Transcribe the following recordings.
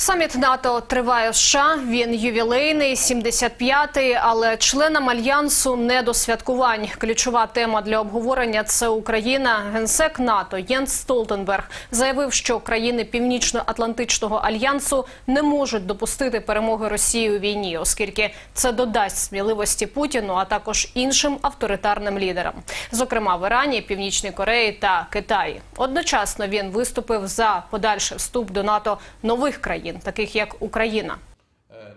Саміт НАТО триває в США. Він ювілейний, 75-й, але членам альянсу не до святкувань. Ключова тема для обговорення це Україна. Генсек НАТО Єнс Столтенберг заявив, що країни Північно-Атлантичного альянсу не можуть допустити перемоги Росії у війні, оскільки це додасть сміливості Путіну, а також іншим авторитарним лідерам, зокрема в Ірані, Північній Кореї та Китаї. Одночасно він виступив за подальший вступ до НАТО нових країн, таких як Україна.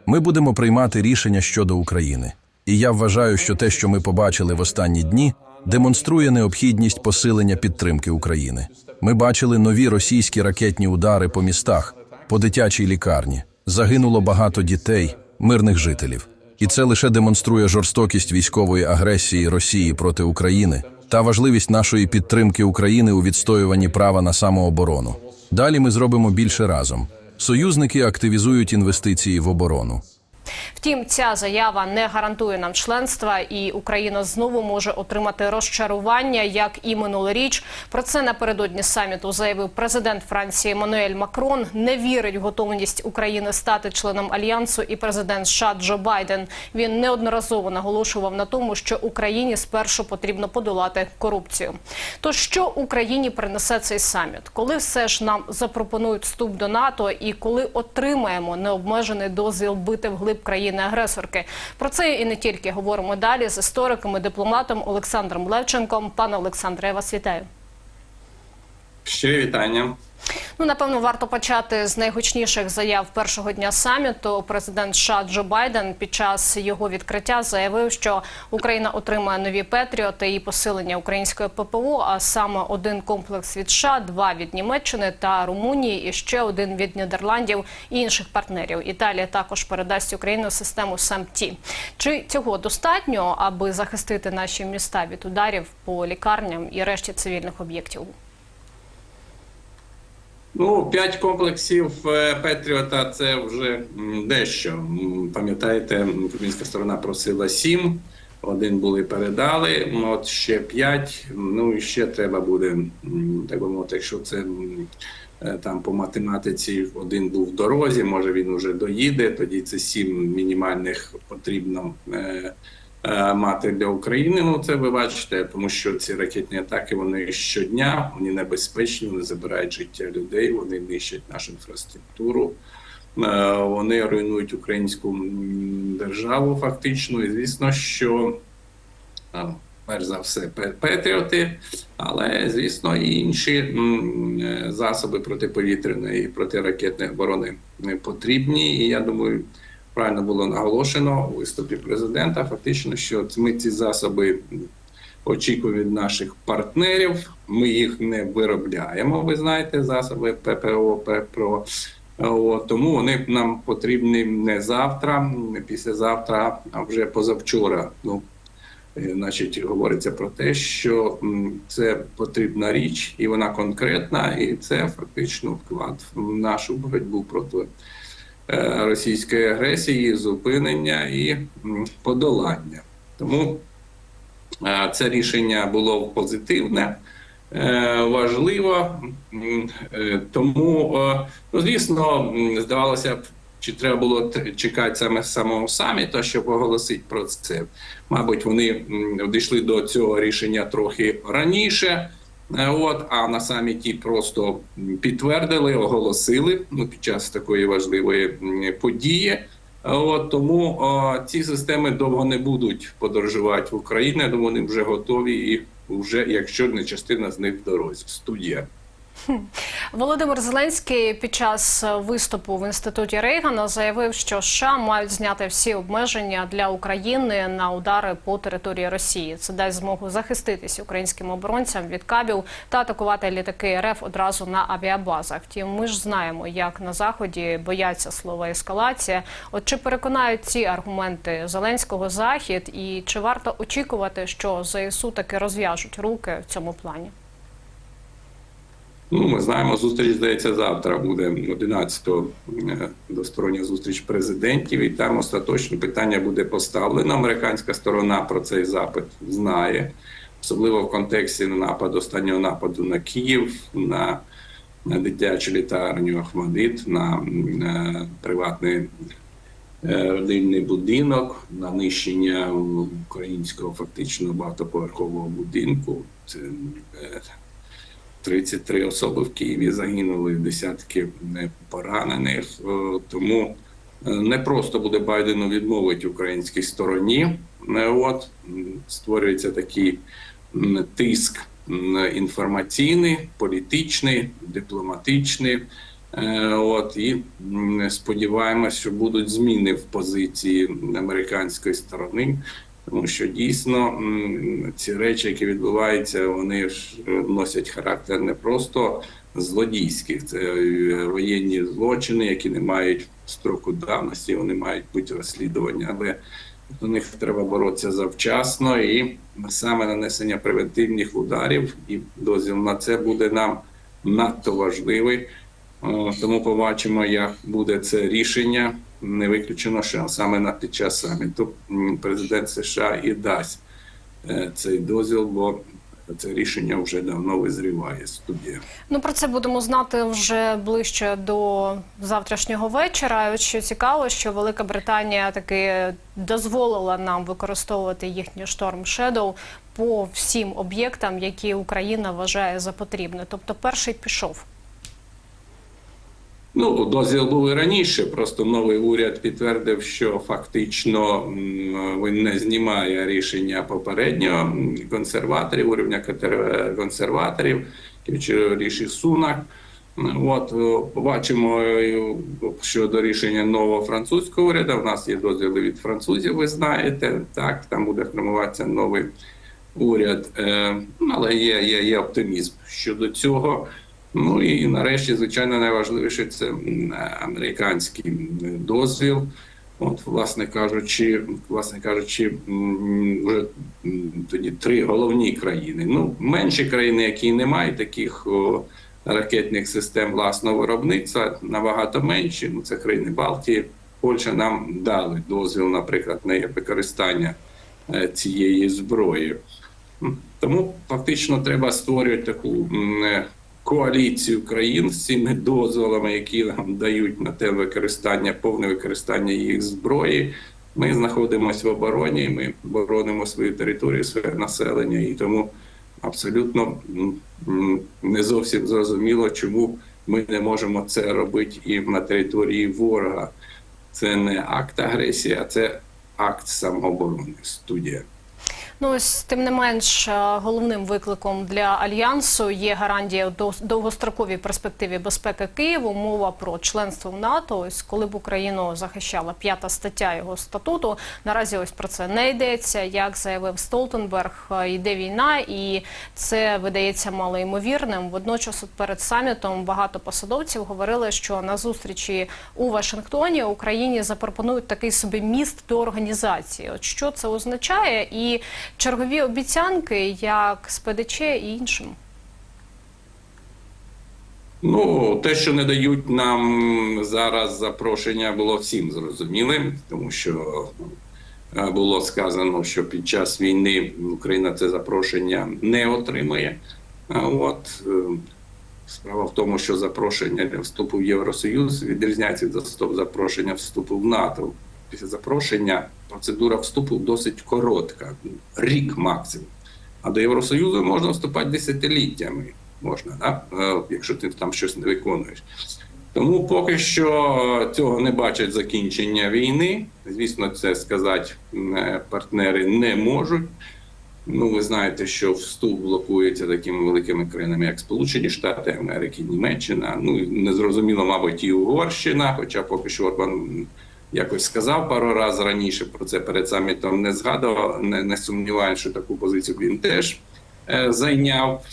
Ми будемо приймати рішення щодо України. І я вважаю, що те, що ми побачили в останні дні, демонструє необхідність посилення підтримки України. Ми бачили нові російські ракетні удари по містах, по дитячій лікарні. Загинуло багато дітей, мирних жителів. І це лише демонструє жорстокість військової агресії Росії проти України та важливість нашої підтримки України у відстоюванні права на самооборону. Далі ми зробимо більше разом. Союзники активізують інвестиції в оборону. Втім, ця заява не гарантує нам членства, і Україна знову може отримати розчарування, як і минулоріч. Про це напередодні саміту заявив президент Франції Еммануель Макрон. Не вірить в готовність України стати членом альянсу. І президент США Джо Байден він неодноразово наголошував на тому, що Україні спершу потрібно подолати корупцію. То що Україні принесе цей саміт? Коли все ж нам запропонують вступ до НАТО, і коли отримаємо необмежений дозвіл бити вглиб країни-агресорки? Про це і не тільки говоримо далі з істориком і дипломатом Олександром Левченком. Пане Олександре, я вас вітаю. Щирі вітання. Ну, напевно, варто почати з найгучніших заяв першого дня саміту. Президент США Джо Байден під час його відкриття заявив, що Україна отримає нові Петріоти і посилення української ППО, а саме один комплекс від США, два від Німеччини та Румунії, і ще один від Нідерландів і інших партнерів. Італія також передасть Україну систему САМТі. Чи цього достатньо, аби захистити наші міста від ударів по лікарням і решті цивільних об'єктів? Ну, п'ять комплексів е, Петріота це вже дещо. Пам'ятаєте, українська сторона просила сім, один були передали. От ще п'ять. Ну і ще треба буде так би мовити, якщо це е, там по математиці один був в дорозі, може він уже доїде. Тоді це сім мінімальних потрібно. Е, Мати для України, ну це ви бачите, тому що ці ракетні атаки вони щодня, вони небезпечні, вони забирають життя людей, вони нищать нашу інфраструктуру, е, вони руйнують українську державу фактично. І звісно, що е, перш за все пе- патріоти, але звісно і інші засоби протиповітряної і протиракетної оборони потрібні. І я думаю. Правильно було наголошено у виступі президента. Фактично, що ми ці засоби очікуємо від наших партнерів. Ми їх не виробляємо. Ви знаєте, засоби ППО, ППРО. От, тому вони нам потрібні не завтра, не післязавтра, а вже позавчора. Ну, е, значить, говориться про те, що це потрібна річ, і вона конкретна, і це фактично вклад в нашу боротьбу проти російської агресії, зупинення і подолання. Тому е, це рішення було позитивне. е, Важливо, е, тому е, ну звісно, здавалося б, чи треба було чекати саме самого саміту, щоб оголосити про це. Мабуть, вони дійшли до цього рішення трохи раніше. Е, От, а на саміті просто підтвердили, оголосили ну, під час такої важливої події. Е, От, тому о, ці системи довго не будуть подорожувати в Україну. Вони вже готові і вже, якщо не частина з них в дорозі. Студія. Володимир Зеленський під час виступу в інституті Рейгана заявив, що США мають зняти всі обмеження для України на удари по території Росії. Це дасть змогу захиститись українським оборонцям від кабів та атакувати літаки РФ одразу на авіабазах. Втім, ми ж знаємо, як на заході бояться слова ескалація. От чи переконають ці аргументи Зеленського захід, і чи варто очікувати, що ЗСУ таки розв'яжуть руки в цьому плані? Ну, ми знаємо, зустріч здається завтра буде 11-го е, двостороння зустріч президентів, і там остаточно питання буде поставлено. Американська сторона про цей запит знає, особливо в контексті нападу останнього нападу на Київ, на дитячу літарню Ахмадит, на м, е, приватний е, родинний будинок, на нищення українського фактично багатоповерхового будинку. Це 33 особи в Києві загинули, десятки поранених. Е, Тому е, не просто буде Байдену відмовити українській стороні. Е, От створюється такий тиск інформаційний, політичний, дипломатичний. От і м, сподіваємось, що будуть зміни в позиції американської сторони. Тому що дійсно ці речі, які відбуваються, вони ж е, носять характер не просто злодійських, це е, воєнні злочини, які не мають строку давності, вони мають бути розслідувані, але до них треба боротися завчасно, і саме нанесення превентивних ударів і дозвіл на це буде нам надто важливий. Тому побачимо, як буде це рішення. Не виключено, що саме на під час саміту президент США і дасть е, цей дозвіл, бо це рішення вже давно визріває студія. Ну про це будемо знати вже ближче до завтрашнього вечора. І що цікаво, що Велика Британія таки дозволила нам використовувати їхній шторм Shadow по всім об'єктам, які Україна вважає за потрібне. Тобто, перший пішов. Ну, дозвіл був і раніше. Просто новий уряд підтвердив, що фактично він не знімає рішення попереднього консерваторів, урівня консерваторів, чи ріші сунак. От побачимо е, щодо рішення нового французького уряду. У нас є дозвіли від французів, ви знаєте. Так, там буде формуватися новий уряд. Е, але є, є, є оптимізм щодо цього. Ну і нарешті, звичайно, найважливіше це американський дозвіл. От, власне кажучи, власне кажучи, вже тоді три головні країни. Ну, менші країни, які не мають таких о, ракетних систем власного виробництва, набагато менші. Ну, це країни Балтії. Польща нам дали дозвіл, наприклад, на використання е, цієї зброї. Тому фактично треба створювати таку е, коаліцію країн з цими дозволами, які нам дають на те використання, повне використання їх зброї. Ми знаходимося в обороні, ми боронимо свою територію, своє населення, і тому абсолютно не зовсім зрозуміло, чому ми не можемо це робити і на території ворога. Це не акт агресії, а це акт самооборони. Студія. Ну ось тим не менш, е, головним викликом для альянсу є гарантія до довгостроковій перспективі безпеки Києву. Мова про членство в НАТО. Ось коли б Україну захищала п'ята стаття його статуту. Наразі ось про це не йдеться. Як заявив Столтенберг, е, йде війна, і це видається малоймовірним. Водночас, перед самітом багато посадовців говорили, що на зустрічі у Вашингтоні Україні запропонують такий собі міст до організації. От що це означає, і чергові обіцянки, як з ПДЧ і іншим. Ну, те, що не дають нам зараз запрошення, було всім зрозумілим, тому що е, було сказано, що під час війни Україна це запрошення не отримає. А От е, справа в тому, що запрошення для вступу в Євросоюз відрізняється від запрошення вступу в НАТО. Після запрошення процедура вступу досить коротка, рік максимум. А до Євросоюзу можна вступати десятиліттями. Можна, да? Е, якщо ти там щось не виконуєш. Тому поки що цього не бачать закінчення війни. Звісно, це сказати е, партнери не можуть. Ну, ви знаєте, що вступ блокується такими великими країнами, як Сполучені Штати Америки, Німеччина. Ну незрозуміло, мабуть, і Угорщина, хоча поки що Орбан якось сказав пару разів раніше про це перед самітом не згадував. Не, не сумніваюся, що таку позицію він теж е, зайняв.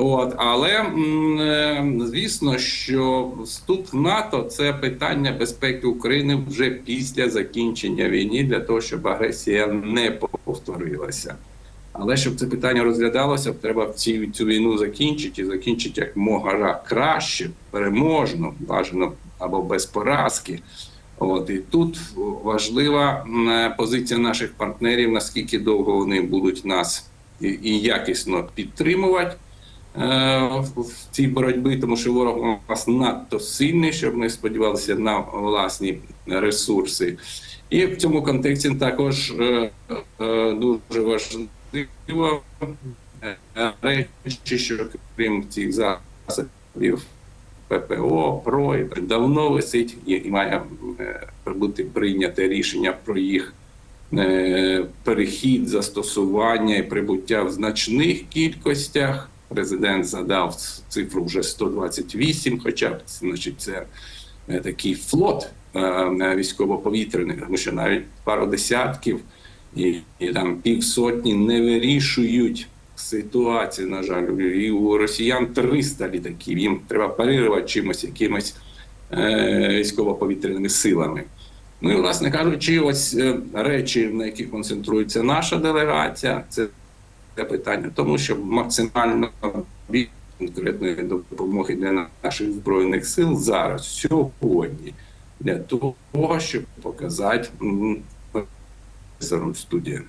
От, але е, звісно, що вступ в НАТО це питання безпеки України вже після закінчення війни для того, щоб агресія не повторилася. Але щоб це питання розглядалося, треба цю, цю війну закінчити і закінчити як мога краще, переможно, бажано або без поразки. От і тут важлива е, позиція наших партнерів, наскільки довго вони будуть нас і, якісно підтримувати. в в цій боротьбі, тому що ворог у нас надто сильний, щоб ми сподівалися на власні ресурси. І в цьому контексті також е, е, дуже важливо е, речі, що крім цих засобів ППО, ПРО, давно висить і, має е, бути прийняте рішення про їх е, перехід, застосування і прибуття в значних кількостях. Президент задав цифру вже 128, хоча б значить це е, такий флот військово-повітряний, тому що навіть пару десятків і, і там півсотні не вирішують ситуацію, на жаль, і у росіян 300 літаків. Їм треба парирувати чимось, якимось е, військово-повітряними силами. Ну і, власне кажучи, ось е, речі, на які концентрується наша делегація, це питання, тому що максимально більше конкретної допомоги для наших збройних сил зараз, сьогодні, для того, щоб показати м, професорам студії.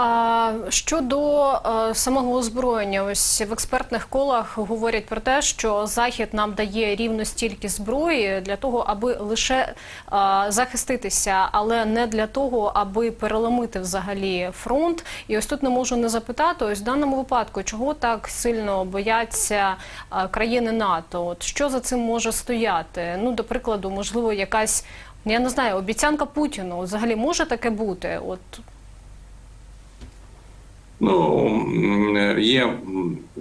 А щодо е, самого озброєння, ось в експертних колах говорять про те, що захід нам дає рівно стільки зброї для того, аби лише е, захиститися, але не для того, аби переломити взагалі фронт. І ось тут не можу не запитати, ось в даному випадку, чого так сильно бояться е, країни НАТО? От що за цим може стояти? Ну, до прикладу, можливо, якась я не знаю, обіцянка Путіну. Взагалі може таке бути? От Ну є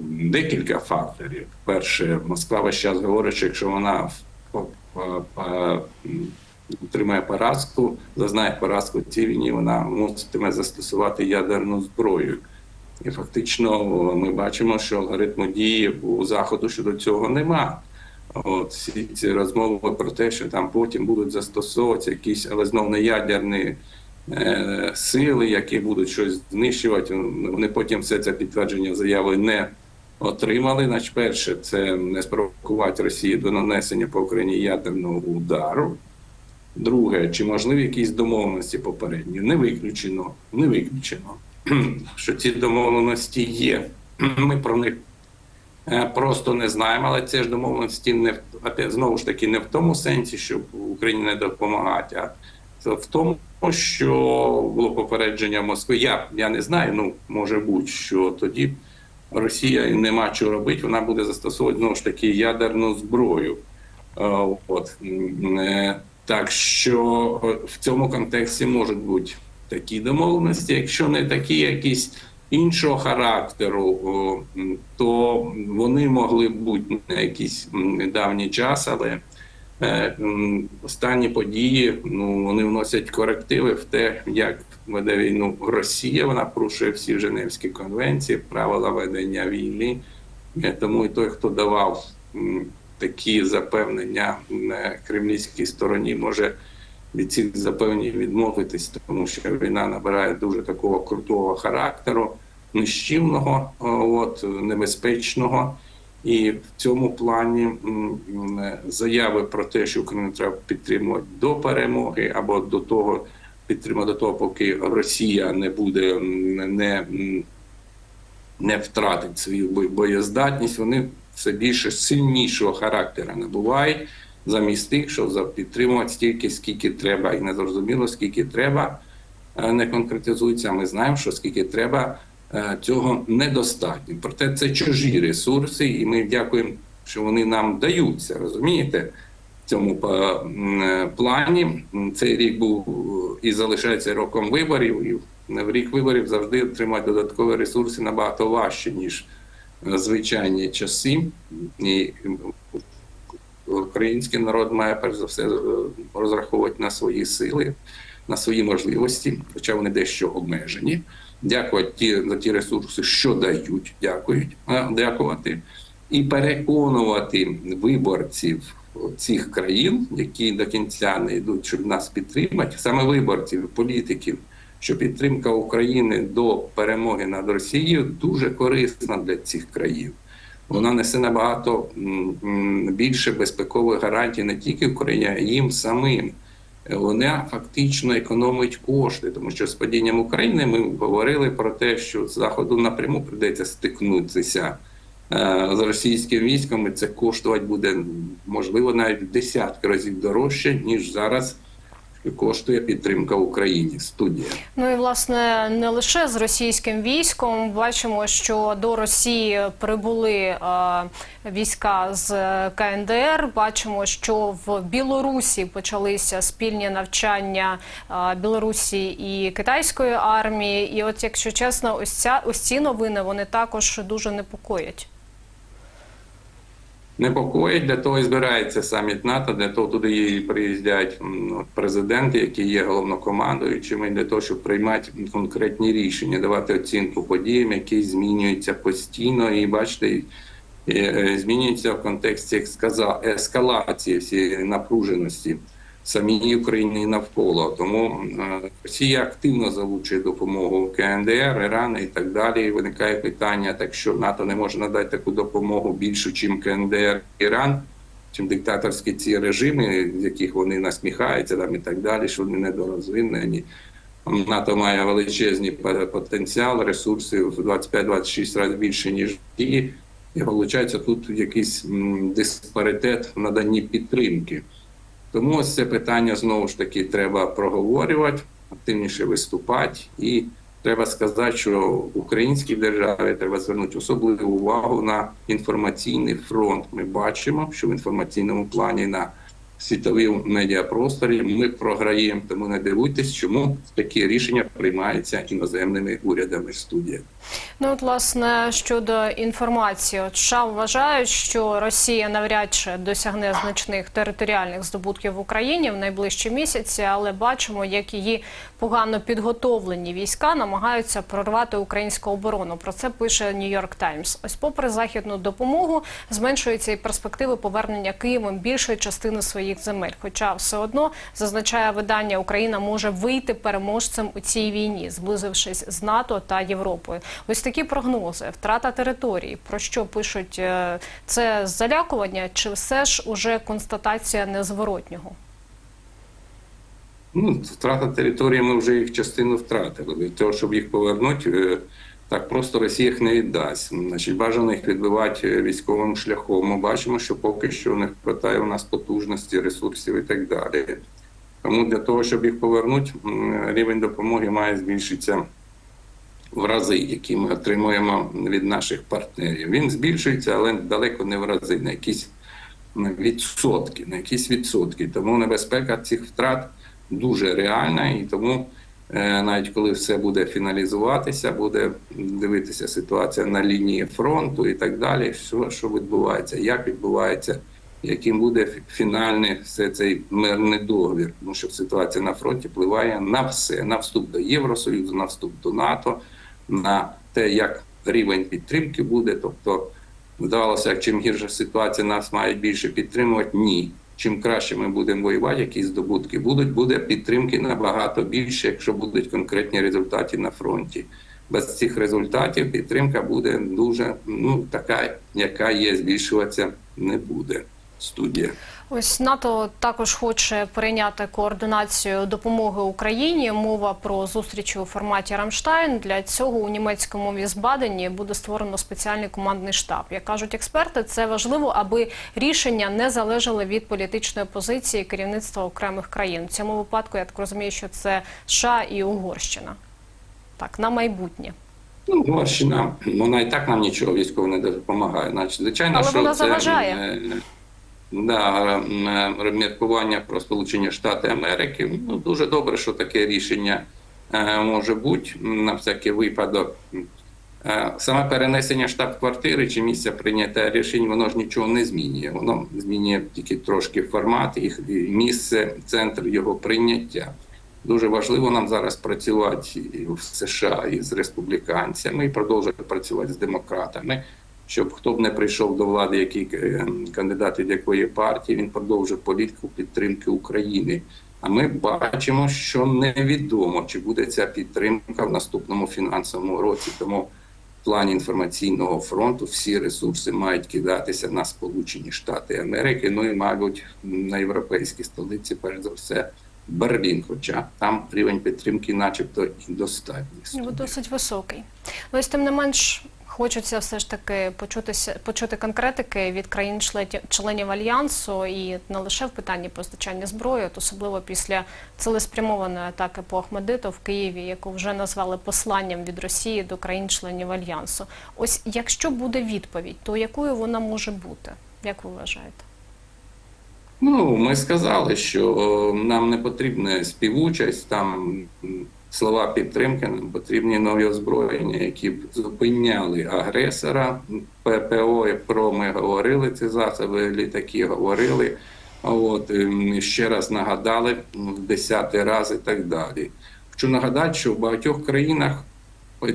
декілька факторів. Перше, Москва весь час говорить, що якщо вона отримає поразку, зазнає поразку в цій війні, вона муситиме застосувати ядерну зброю. І фактично ми бачимо, що алгоритму дії у заходу щодо цього нема. От всі ці розмови про те, що там потім будуть застосовуватися якісь, але знов не ядерні е, сили, які будуть щось знищувати. Вони потім все це підтвердження заяви не отримали. Значить, перше, це не спровокувати Росію до нанесення по Україні ядерного удару. Друге, чи можливі якісь домовленості попередні? Не виключено, не виключено, що ці домовленості є. Ми про них е, просто не знаємо, але це ж домовленості не знову ж таки не в тому сенсі, щоб Україні не допомагати, а в тому, що було попередження Москви. Я, я не знаю, ну може бути, що тоді Росія нема чого робити, вона буде застосовувати знову ж таки ядерну зброю. Е, От е, так що е, в цьому контексті можуть бути такі домовленості, якщо не такі якісь іншого характеру, то вони могли бути на якийсь давній час, але останні події ну вони вносять корективи в те, як веде війну Росія. Вона порушує всі Женевські конвенції, правила ведення війни. Е, Тому і той, хто давав такі запевнення е, кремлівській стороні, може від цих запевнень відмовитись, тому що війна набирає дуже такого крутого характеру, нищівного, от небезпечного. І в цьому плані заяви про те, що Україну треба підтримувати до перемоги або до того підтримати до того, поки Росія не буде не, не втратить свою бо- боєздатність, вони все більше сильнішого характеру набувають, замість тих, що за- підтримувати стільки, скільки треба, і не зрозуміло, скільки треба, е, не конкретизується. Ми знаємо, що скільки треба, цього недостатньо. Проте це чужі ресурси, і ми дякуємо, що вони нам даються. Розумієте? В цьому е, е, плані цей рік був е, і залишається роком виборів, і в рік виборів завжди отримати додаткові ресурси набагато важче, ніж е, звичайні часи. І український народ має перш за все е, розраховувати на свої сили, на свої можливості, хоча вони дещо обмежені. Дякувати за ті ресурси, що дають, дякують, дякувати, і переконувати виборців цих країн, які до кінця не йдуть, щоб нас підтримати, саме виборців, політиків, що підтримка України до перемоги над Росією дуже корисна для цих країн. Вона несе набагато більше безпекових гарантій не тільки Україні, а їм самим. Вона фактично економить кошти, тому що з падінням України ми говорили про те, що заходу напряму прийдеться стикнутися е, з російським військом, і це коштувати буде можливо навіть десятки разів дорожче, ніж зараз коштує підтримка Україні. Студія. Ну і власне не лише з російським військом. Бачимо, що до Росії прибули е, війська з КНДР. Бачимо, що в Білорусі почалися спільні навчання е, Білорусі і китайської армії. І, от, якщо чесно, ось ця ось ці новини вони також дуже непокоять. Непокоїть, для того і збирається саміт НАТО, для того туди і приїздять президенти, які є головнокомандуючими, для того, щоб приймати конкретні рішення, давати оцінку подіям, які змінюються постійно, і бачите, е, змінюються в контексті сказав, ескалації всієї напруженості самій Україні і навколо. Тому е, Росія активно залучує допомогу КНДР, Іран і так далі. І виникає питання, так що НАТО не може надати таку допомогу більшу, чим КНДР, Іран, чим диктаторські ці режими, з яких вони насміхаються там і так далі, що вони недорозвинені. НАТО має величезний потенціал, ресурсів в 25-26 разів більше, ніж Росії. І виходить, тут якийсь диспаритет в наданні підтримки. Тому ось це питання знову ж таки треба проговорювати, активніше виступати, і треба сказати, що українській державі треба звернути особливу увагу на інформаційний фронт. Ми бачимо, що в інформаційному плані на світовому медіапросторі ми програємо. Тому не дивуйтесь, чому такі рішення приймаються іноземними урядами студії. Ну от власне щодо інформації, от США вважають, що Росія навряд чи досягне значних територіальних здобутків в Україні в найближчі місяці, але бачимо, як її погано підготовлені війська намагаються прорвати українську оборону. Про це пише Нью-Йорк Таймс. Ось, попри західну допомогу, зменшуються і перспективи повернення Києвом більшої частини своїх земель. Хоча все одно зазначає видання, Україна може вийти переможцем у цій війні, зблизившись з НАТО та Європою. Ось такі прогнози, втрата території. Про що пишуть е, це залякування, чи все ж уже констатація незворотнього? Ну, втрата території, ми вже їх частину втратили. Для того, щоб їх повернути, е, так просто Росія їх не віддасть. Значить, бажано їх відбивати е, військовим шляхом. Ми бачимо, що поки що не вистачає у нас потужності, ресурсів і так далі. Тому для того, щоб їх повернути, рівень допомоги має збільшитися в рази, які ми отримуємо від наших партнерів. Він збільшується, але далеко не в рази, на якісь відсотки, на якісь відсотки. Тому небезпека цих втрат дуже реальна, і тому навіть коли все буде фіналізуватися, буде дивитися ситуація на лінії фронту і так далі, що, що відбувається, як відбувається, яким буде фі- фінальний все цей мирний договір. Тому що ситуація на фронті впливає на все: на вступ до Євросоюзу, на вступ до НАТО, на те, як рівень підтримки буде. Тобто, здавалося, чим гірша ситуація, нас мають більше підтримувати. Ні. Чим краще ми будемо воювати, які здобутки будуть, буде підтримки набагато більше, якщо будуть конкретні результати на фронті. Без цих результатів підтримка буде дуже ну така, яка є, збільшуватися не буде. Студія. Ось НАТО також хоче прийняти координацію допомоги Україні. Мова про зустріч у форматі Рамштайн. Для цього у німецькому Візбадені буде створено спеціальний командний штаб. Як кажуть експерти, це важливо, аби рішення не залежали від політичної позиції керівництва окремих країн. В цьому випадку я так розумію, що це США і Угорщина. Так, на майбутнє. Ну, Угорщина, вона і так нам нічого військово не допомагає. Значить, звичайно, Але що вона заважає. е, Да, е, міркування про Сполучені Штати Америки. Ну, дуже добре, що таке рішення е, може бути на всякий випадок. Е, Саме перенесення штаб-квартири чи місця прийняття рішень, воно ж нічого не змінює. Воно змінює тільки трошки формат і місце, центр його прийняття. Дуже важливо нам зараз працювати в США із республіканцями і продовжувати працювати з демократами, щоб хто б не прийшов до влади, який е, кандидат від якої партії, він продовжив політику підтримки України. А ми бачимо, що невідомо, чи буде ця підтримка в наступному фінансовому році. Тому в плані інформаційного фронту всі ресурси мають кидатися на Сполучені Штати Америки, ну і, мабуть, на європейські столиці, перш за все, Берлін. Хоча там рівень підтримки, начебто, і достатній. Ну, досить високий. Ну, ось тим не менш. Хочеться все ж таки почутися, почути конкретики від країн членів альянсу і не лише в питанні постачання зброї, от особливо після цілеспрямованої атаки по Ахмедиту в Києві, яку вже назвали посланням від Росії до країн-членів альянсу. Ось якщо буде відповідь, то якою вона може бути? Як ви вважаєте? Ну, ми сказали, що нам не потрібна співучасть, там слова підтримки, нам потрібні нові озброєння, які б зупиняли агресора. ППО і ПРО ми говорили, ці засоби літаки говорили. От ем, ще раз нагадали в десятий раз і так далі. Хочу нагадати, що в багатьох країнах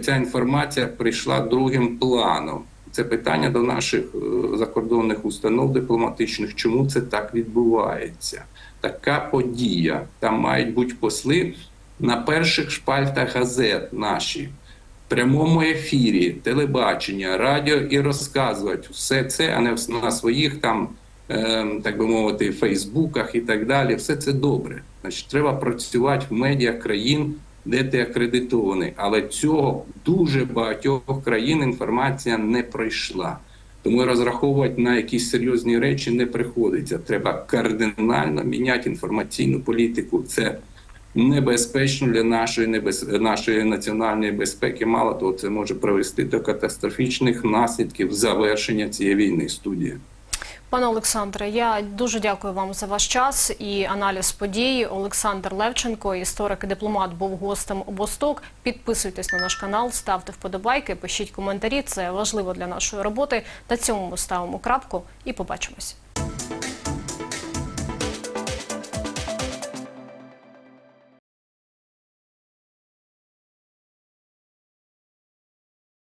ця інформація прийшла другим планом. Це питання до наших е, закордонних установ дипломатичних, чому це так відбувається. Така подія. Там мають бути посли на перших шпальтах газет наші, в прямому ефірі, телебачення, радіо і розказувати все це, а не на своїх там, е, так би мовити, фейсбуках і так далі. Все це добре. Значить, треба працювати в медіа країн, де ти акредитований. Але цього дуже багатьох країн інформація не пройшла. Тому розраховувати на якісь серйозні речі не приходиться. Треба кардинально міняти інформаційну політику. Це небезпечно для нашої небез... нашої національної безпеки. Мало того, це може привести до катастрофічних наслідків завершення цієї війни. Студія. Пане Олександре, я дуже дякую вам за ваш час і аналіз подій. Олександр Левченко, історик і дипломат, був гостем обосток. Підписуйтесь на наш канал, ставте вподобайки, пишіть коментарі. Це важливо для нашої роботи. На цьому ми ставимо крапку і побачимось.